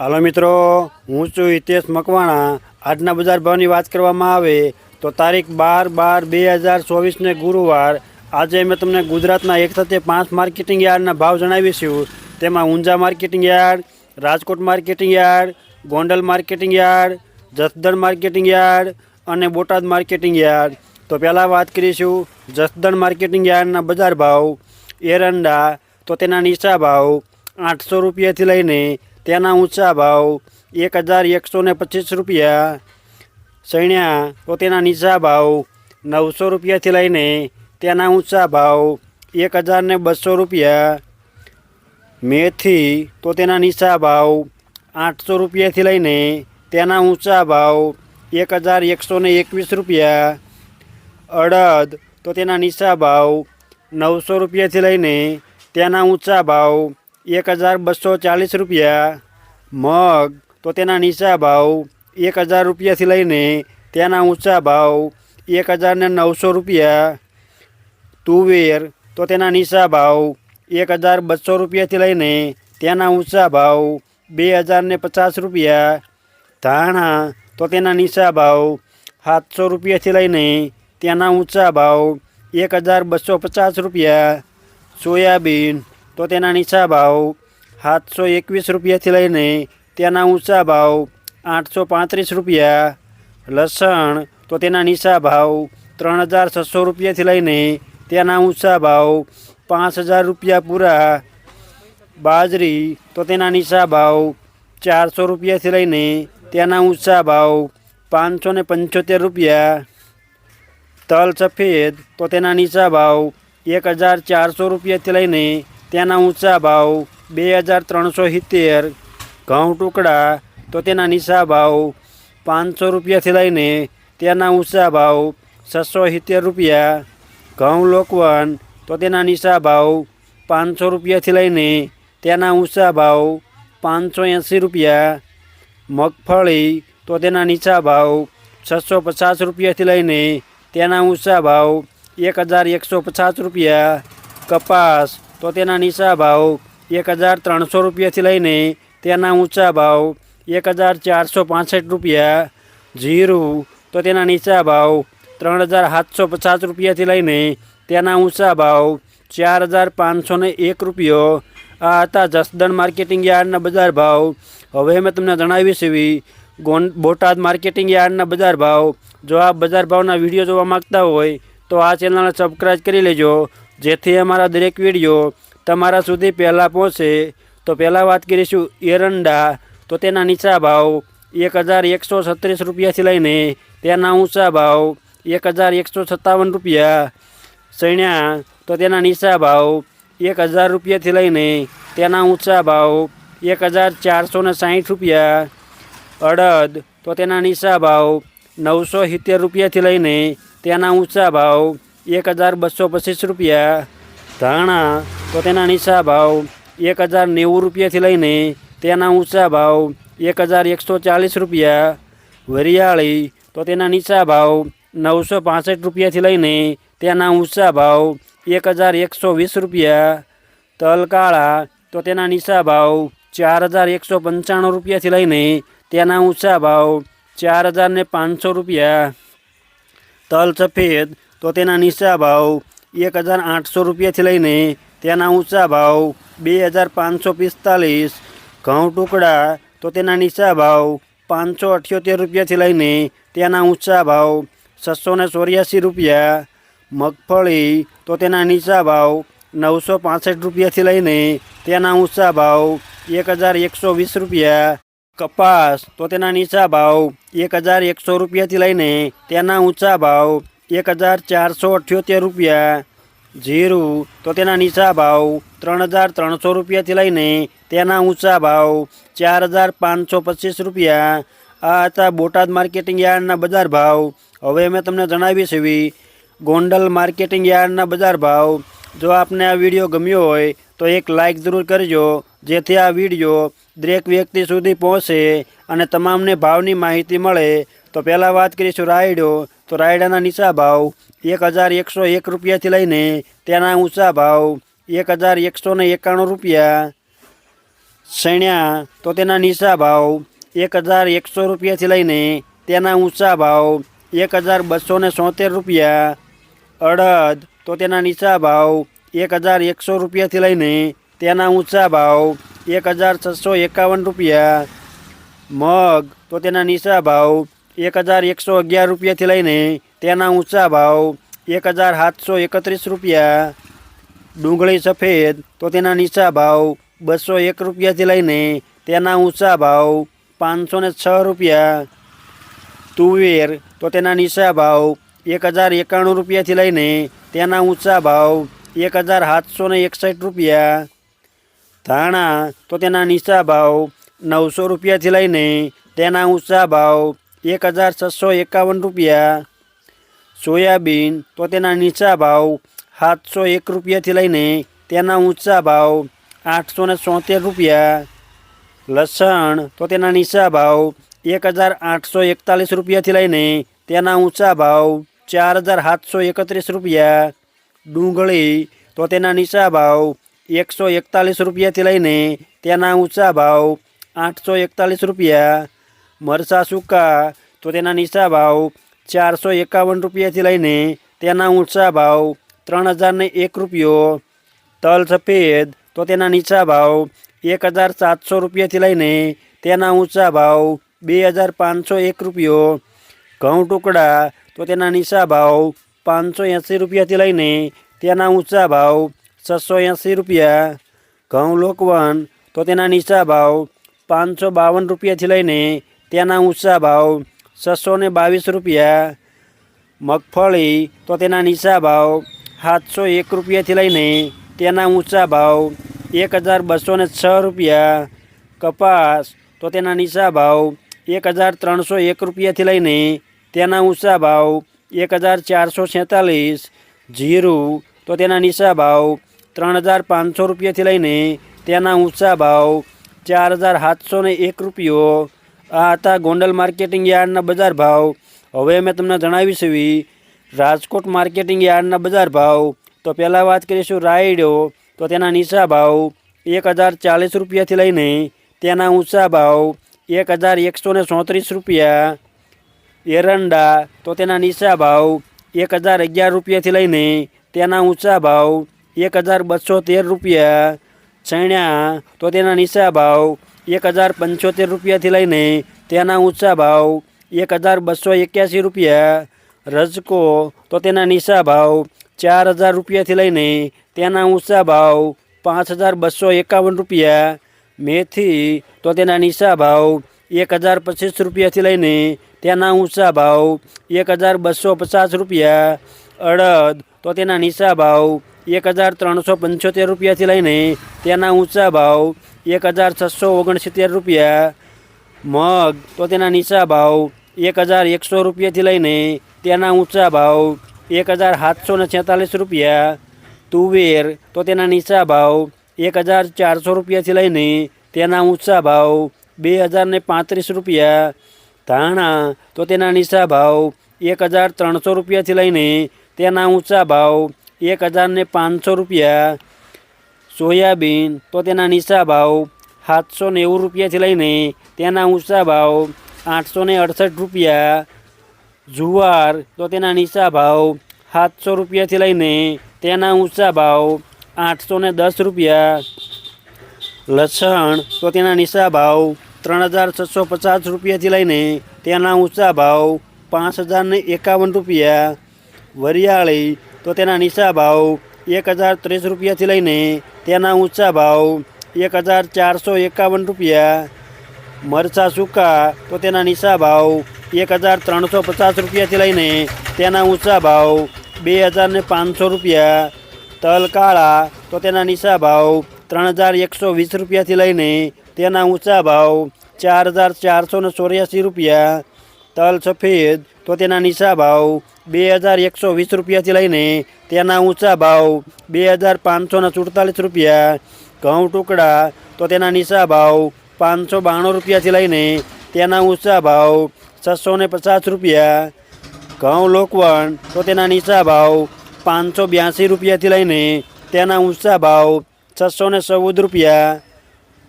હાલો મિત્રો, હું છું હિતેશ મકવાણા. આજના બજાર ભાવની વાત કરવામાં આવે તો તારીખ બાર બાર બે હજાર ચોવીસને ગુરુવાર. આજે મેં તમને ગુજરાતના એક સાથે પાંચ માર્કેટિંગ યાર્ડના ભાવ જણાવીશું તેમાં Unjha marketing yard, Rajkot marketing yard, Gondal marketing yard, Jasdan marketing yard અને બોટાદ માર્કેટિંગ યાર્ડ. તો પહેલાં વાત કરીશું જસદણ માર્કેટિંગ યાર્ડના બજાર ભાવ. એરંડા, તો તેના નીચા ભાવ આઠસો રૂપિયાથી લઈને તેના ઊંચા ભાવ એક હજાર એકસો ને પચીસ રૂપિયા. સૈણ્યા તો તેના નીચા ભાવ નવસો રૂપિયાથી લઈને તેના ઊંચા ભાવ એક હજાર ને બસો રૂપિયા. મેથી તો તેના નીચા ભાવ આઠસો રૂપિયાથી લઈને તેના ઊંચા ભાવ એક હજાર એકસો ને એકવીસ રૂપિયા. અડદ તો તેના નીચા ભાવ નવસો રૂપિયાથી લઈને તેના ઊંચા ભાવ એક હજાર બસો ચાલીસ રૂપિયા. મગ, તો તેના નીચા ભાવ એક હજાર રૂપિયાથી લઈને તેના ઊંચા ભાવ એક હજારને નવસો રૂપિયા. તુવેર, તો તેના નીચા ભાવ એક હજાર બસો રૂપિયાથી લઈને તેના ઊંચા ભાવ બે હજારને પચાસ રૂપિયા. ધાણા, તો તેના નીચા ભાવ સાતસો રૂપિયાથી લઈને તેના ઊંચા ભાવ એક હજાર બસો પચાસ રૂપિયા. સોયાબીન, તો તેના નીચા ભાવ સાતસો એકવીસ રૂપિયાથી લઈને તેના ઊંચા ભાવ આઠસો પાંત્રીસ રૂપિયા. લસણ તો તેના નીચા ભાવ ત્રણ હજાર છસો રૂપિયાથી લઈને તેના ઊંચા ભાવ પાંચ હજાર રૂપિયા પૂરા. બાજરી તો તેના નીચા ભાવ ચારસો રૂપિયાથી લઈને તેના ઊંચા ભાવ પાંચસો ને પંચોતેર રૂપિયા. તલ સફેદ તો તેના નીચા ભાવ એક હજાર ચારસો રૂપિયાથી લઈને તેના ઊંચા ભાવ બે હજાર ત્રણસો સિત્તેર ઘઉં ટુકડા તો તેના નીચા ભાવ પાંચસો રૂપિયાથી લઈને તેના ઊંચા ભાવ છસો સિત્તેર રૂપિયા. ઘઉં લોકવન તો તેના નીચા ભાવ પાંચસો રૂપિયાથી લઈને તેના ઊંચા ભાવ પાંચસો એંસી રૂપિયા. મગફળી તો તેના નીચા ભાવ છસો પચાસ રૂપિયાથી લઈને તેના ઊંચા ભાવ એક હજાર એકસો પચાસ રૂપિયા. કપાસ તો તેના નીચા ભાવ એક હજાર ત્રણસો રૂપિયાથી લઈને તેના ઊંચા ભાવ એક હજાર ચારસો પાસઠ રૂપિયા, જીરું તો તેના નીચા ભાવ ત્રણ હજાર સાતસો પચાસ રૂપિયાથી લઈને તેના ઊંચા ભાવ ચાર હજાર પાંચસો એક રૂપિયો. આ હતા જસદણ માર્કેટિંગ યાર્ડના બજાર ભાવ. હવે મેં તમને જણાવીશ એવી ગોન બોટાદ માર્કેટિંગ યાર્ડના બજાર ભાવ. જો આ બજાર ભાવના વીડિયો જોવા માગતા હોય તો આ ચેનલને સબસ્ક્રાઈબ કરી લેજો. જેથી અમારા દરેક વીડિયો તમારા સુધી પહેલાં પહોંચે, તો પહેલાં વાત કરીશું એરંડા. તો તેના નીચા ભાવ એક હજાર એકસો છત્રીસ રૂપિયાથી લઈને તેના ઊંચા ભાવ એક હજાર એકસો સત્તાવન રૂપિયા. સૈણ્યા, તો તેના નીચા ભાવ એક હજાર રૂપિયાથી લઈને તેના ઊંચા ભાવ એક હજાર ચારસો ને સાહીઠ રૂપિયા. અડદ, તો તેના નીચા ભાવ નવસો સિત્તેર રૂપિયાથી લઈને તેના ઊંચા ભાવ એક હજાર બસો પચીસ રૂપિયા. ધાણા, તો તેના નીચા ભાવ એક હજાર નેવું રૂપિયાથી લઈને તેના ઊંચા ભાવ એક હજાર એકસો ચાલીસ રૂપિયા. વરિયાળી, તો તેના નીચા ભાવ નવસો પાસઠ રૂપિયાથી લઈને તેના ઊંચા ભાવ એક હજાર એકસો વીસ રૂપિયા. તલ કાળા તો તેના નીચા ભાવ ચાર હજાર એકસો પંચાણું રૂપિયાથી લઈને તેના ઊંચા ભાવ ચાર હજાર ને પાંચસો રૂપિયા. તલ સફેદ, તો તેના નીચા ભાવ એક હજાર આઠસો રૂપિયાથી લઈને તેના ઊંચા ભાવ બે હજાર પાંચસો પિસ્તાલીસ. ઘઉં ટુકડા તો તેના નીચા ભાવ પાંચસો અઠ્યોતેર રૂપિયાથી લઈને તેના ઊંચા ભાવ છસો ને ચોર્યાસી રૂપિયા. મગફળી તો તેના નીચા ભાવ નવસો પાસઠ રૂપિયાથી લઈને તેના ઊંચા ભાવ એક હજાર એકસો વીસ રૂપિયા. કપાસ તો તેના નીચા ભાવ એક હજાર એકસો રૂપિયાથી લઈને તેના ઊંચા ભાવ એક હજાર ચારસો અઠ્યોતેર રૂપિયા. જીરું તો તેના નીચા ભાવ ત્રણ હજાર ત્રણસો રૂપિયાથી લઈને તેના ઊંચા ભાવ ચાર હજાર પાંચસો પચીસ રૂપિયા. આ હતા બોટાદ માર્કેટિંગ યાર્ડના બજાર ભાવ. હવે મેં તમને જણાવી એવી ગોંડલ માર્કેટિંગ યાર્ડના બજાર ભાવ. જો આપને આ વીડિયો ગમ્યો હોય તો એક લાઇક જરૂર કરજો, જેથી આ વીડિયો દરેક વ્યક્તિ સુધી પહોંચે અને તમામને ભાવની માહિતી મળે. તો પહેલાં વાત કરીશું રાયડો. તો રાયડાના નીચા ભાવ એક હજાર એકસો એક રૂપિયાથી લઈને તેના ઊંચા ભાવ એક હજાર એકસો ને એકાણું રૂપિયા. સણ્યા તો તેના નીચા ભાવ એક હજાર એકસો રૂપિયાથી લઈને તેના ઊંચા ભાવ એક હજાર બસો ને સોતેર રૂપિયા. અડદ તો તેના નીચા ભાવ એક હજાર એકસો રૂપિયાથી લઈને તેના ઊંચા ભાવ એક હજાર છસો એકાવન રૂપિયા. મગ તો તેના નીચા ભાવ એક હજાર એકસો અગિયાર રૂપિયાથી લઈને તેના ઊંચા ભાવ એક હજાર સાતસો એકત્રીસ રૂપિયા. ડુંગળી સફેદ, તો તેના નીચા ભાવ બસો એક રૂપિયાથી લઈને તેના ઊંચા ભાવ પાંચસો ને છ રૂપિયા. તુવેર, તો તેના નીચા ભાવ એક હજાર એકાણું રૂપિયાથી લઈને તેના ઊંચા ભાવ એક હજાર સાતસો ને એકસઠ રૂપિયા. ધાણા, તો તેના નીચા ભાવ નવસો રૂપિયાથી લઈને તેના ઊંચા ભાવ એક હજાર છસો એકાવન રૂપિયા. સોયાબીન તો તેના નીચા ભાવ સાતસો એક રૂપિયાથી લઈને તેના ઊંચા ભાવ આઠસો ને સોતેર રૂપિયા. લસણ તો તેના નીચા ભાવ એક હજાર આઠસો એકતાલીસ રૂપિયાથી લઈને તેના ઊંચા ભાવ ચાર હજાર સાતસો એકત્રીસ રૂપિયા. ડુંગળી તો તેના નીચા ભાવ એકસો એકતાલીસ રૂપિયાથી લઈને તેના ઊંચા ભાવ આઠસો એકતાલીસ રૂપિયા. મરચાં સૂકા, તો તેના નીચા ભાવ ચારસો એકાવન રૂપિયાથી લઈને તેના ઊંચા ભાવ ત્રણ હજારને એક રૂપિયો. તલ સફેદ, તો તેના નીચા ભાવ એક હજાર સાતસો રૂપિયાથી લઈને તેના ઊંચા ભાવ બે હજાર પાંચસો એક રૂપિયો. ઘઉં ટુકડા, તો તેના નીચા ભાવ પાંચસો એંસી રૂપિયાથી લઈને તેના ઊંચા ભાવ છસો એંસી રૂપિયા. ઘઉં લોકવન, તો તેના નીચા ભાવ પાંચસો બાવન રૂપિયાથી લઈને તેના ઊંચા ભાવ છસો ને બાવીસ રૂપિયા. મગફળી તો તેના નીચા ભાવ સાતસો એક રૂપિયાથી લઈને તેના ઊંચા ભાવ એક હજાર બસો ને છ રૂપિયા. કપાસ તો તેના નીચા ભાવ એક હજાર ત્રણસો એક રૂપિયાથી લઈને તેના ઊંચા ભાવ એક હજાર ચારસો છેતાલીસ. જીરું તો તેના નીચા ભાવ ત્રણ હજાર પાંચસો રૂપિયાથી લઈને તેના ઊંચા ભાવ ચાર હજાર સાતસો ને એક રૂપિયો. આ હતા ગોંડલ માર્કેટિંગ યાર્ડના બજાર ભાવ. હવે મેં તમને જણાવીશ એવી રાજકોટ માર્કેટિંગ યાર્ડના બજાર ભાવ. તો પહેલાં વાત કરીશું રાયડો. તો તેના નીચા ભાવ એક હજાર ચાલીસ રૂપિયાથી લઈને તેના ઊંચા ભાવ એક હજાર એકસો ને ચોત્રીસ રૂપિયા. એરંડા, તો તેના નીચા ભાવ એક હજાર અગિયાર રૂપિયાથી લઈને તેના ઊંચા ભાવ એક હજાર બસો તેર રૂપિયા. ચણ્યા તો તેના નીચા ભાવ એક હજાર પંચોતેર રૂપિયાથી લઈને તેના ઊંચા ભાવ એક હજાર બસો એક્યાસી રૂપિયા રજકો તો તેના નીચા ભાવ ચાર હજાર રૂપિયાથી લઈને તેના ઊંચા ભાવ પાંચ હજાર બસો એકાવન રૂપિયા મેથી તો તેના નીચા ભાવ એક હજાર પચીસ રૂપિયાથી લઈને તેના ઊંચા ભાવ એક હજાર બસો પચાસ રૂપિયા અડદ તો તેના નીચા ભાવ એક હજાર ત્રણસો પંચોતેર રૂપિયાથી લઈને તેના ઊંચા ભાવ એક હજાર છસો ઓગણસિત્તેર રૂપિયા મગ તો તેના નીચા ભાવ એક હજાર એકસો રૂપિયાથી લઈને તેના ઊંચા ભાવ એક હજાર સાતસો ને છેતાલીસ રૂપિયા તુવેર તો તેના નીચા ભાવ એક હજાર ચારસો રૂપિયાથી લઈને તેના ઊંચા ભાવ બે હજાર ને પાંત્રીસ રૂપિયા ધાણા તો તેના નીચા ભાવ એક હજાર ત્રણસો રૂપિયાથી લઈને તેના ઊંચા ભાવ એક હજાર ને પાંચસો રૂપિયા સોયાબીન તો તેના નીચા ભાવ સાતસો નેવું રૂપિયાથી લઈને તેના ઊંચા ભાવ આઠસો ને અડસઠ રૂપિયા. જુવાર તો તેના નીચા ભાવ સાતસો રૂપિયાથી લઈને તેના ઊંચા ભાવ આઠસો ને દસ રૂપિયા. લસણ તો તેના નીચા ભાવ ત્રણ હજાર છસો પચાસ રૂપિયાથી લઈને તેના ઊંચા ભાવ પાંચ હજાર ને એકાવન રૂપિયા. વરિયાળી તો તેના નીચા ભાવ એક હજાર ત્રીસ રૂપિયાથી લઈને તેના ઊંચા ભાવ એક હજાર ચારસો એકાવન રૂપિયા. મરચાં સૂકા તો તેના નીચા ભાવ એક હજાર ત્રણસો પચાસ રૂપિયાથી લઈને તેના ઊંચા ભાવ બે હજાર પાંચસો રૂપિયા. તલ કાળા તો તેના નીચા ભાવ ત્રણ હજાર એકસો વીસ રૂપિયાથી લઈને તેના ઊંચા ભાવ ચાર હજાર ચારસો ને ચોર્યાસી રૂપિયા. તલ સફેદ, તો તેના નીચા ભાવ બે હજાર એકસો વીસ રૂપિયાથી લઈને તેના ઊંચા ભાવ બે હજાર પાંચસોના સુડતાલીસ રૂપિયા. ઘઉં ટુકડા, તો તેના નીચા ભાવ પાંચસો બાણું રૂપિયાથી લઈને તેના ઊંચા ભાવ છસો ને પચાસ રૂપિયા. ઘઉં લોકવણ, તો તેના નીચા ભાવ પાંચસો બ્યાસી રૂપિયાથી લઈને તેના ઊંચા ભાવ છસો ને ચૌદ રૂપિયા.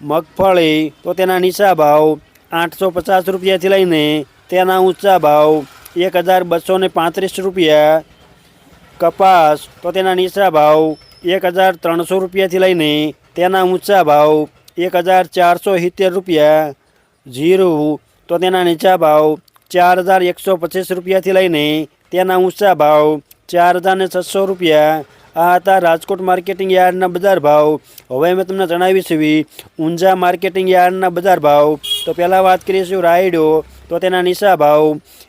મગફળી, તો તેના નીચા ભાવ આઠસો પચાસ રૂપિયાથી લઈને તેના ઊંચા ભાવ એક હજાર બસો ને પાંત્રીસ રૂપિયા. કપાસ તો તેના નીચા ભાવ એક હજાર ત્રણસો રૂપિયાથી લઈને તેના ઊંચા ભાવ એક હજાર ચારસો સિત્તેર રૂપિયા. જીરું તો તેના નીચા ભાવ ચાર હજાર એકસો પચીસ રૂપિયાથી લઈને તેના ઊંચા ભાવ ચાર હજાર ને છસો રૂપિયા. આ હતા રાજકોટ માર્કેટિંગ યાર્ડના બજાર ભાવ. હવે મેં તમને જણાવીશ એવી ઊંઝા માર્કેટિંગ યાર્ડના બજાર ભાવ. તો પહેલાં વાત કરીશું રાયડો. તો તેના નીચા ભાવ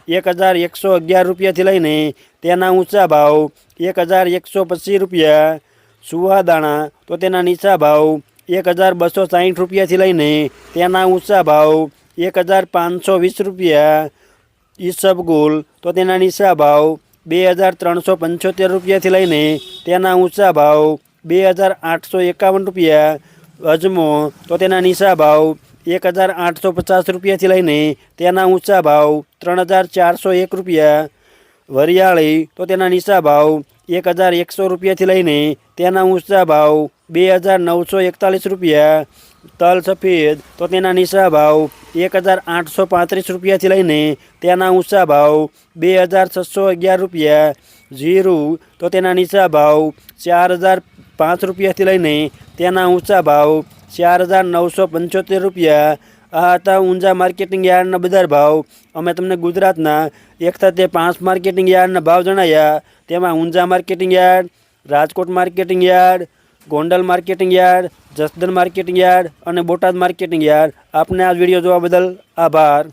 એક હજાર એકસો અગિયાર રૂપિયાથી લઈને તેના ઊંચા ભાવ એક હજાર એકસો પચીસ રૂપિયા સુવાદાણા તો તેના નીચા ભાવ એક હજાર બસો સાહીઠ રૂપિયાથી લઈને તેના ઊંચા ભાવ એક હજાર પાંચસો વીસ રૂપિયા ઈસબગુલ તો તેના નીચા ભાવ બે હજાર ત્રણસો પંચોતેર રૂપિયાથી લઈને તેના ઊંચા ભાવ બે હજાર આઠસો એકાવન રૂપિયા અજમો, તો તેના નીચા ભાવ એક હજાર આઠસો પચાસ રૂપિયાથી લઈને તેના ઊંચા ભાવ ત્રણ હજાર ચારસો એક રૂપિયા. વરિયાળી તો તેના નીચા ભાવ એક હજાર એકસો રૂપિયાથી લઈને તેના ઊંચા ભાવ બે હજાર નવસો એકતાલીસ રૂપિયા. તલ સફેદ તો તેના નીચા ભાવ એક હજાર આઠસો પાંત્રીસ રૂપિયાથી લઈને તેના ઊંચા ભાવ બે હજાર છસો અગિયાર રૂપિયા. જીરું તો તેના નીચા ભાવ ચાર હજાર પાંચ રૂપિયાથી લઈને તેના ઊંચા ભાવ ચાર હજાર નવસો પંચોતેર રૂપિયા. આ હતા ઊંઝા માર્કેટિંગ યાર્ડના બજાર ભાવ. અમે તમને ગુજરાતના એક સાથે પાંચ માર્કેટિંગ યાર્ડના ભાવ જણાવ્યા તેમાં Unjha marketing yard, Rajkot marketing yard, Gondal marketing yard Jasdan marketing yard અને બોટાદ માર્કેટિંગ યાર્ડ. આપને આ વીડિયો જોવા બદલ આભાર.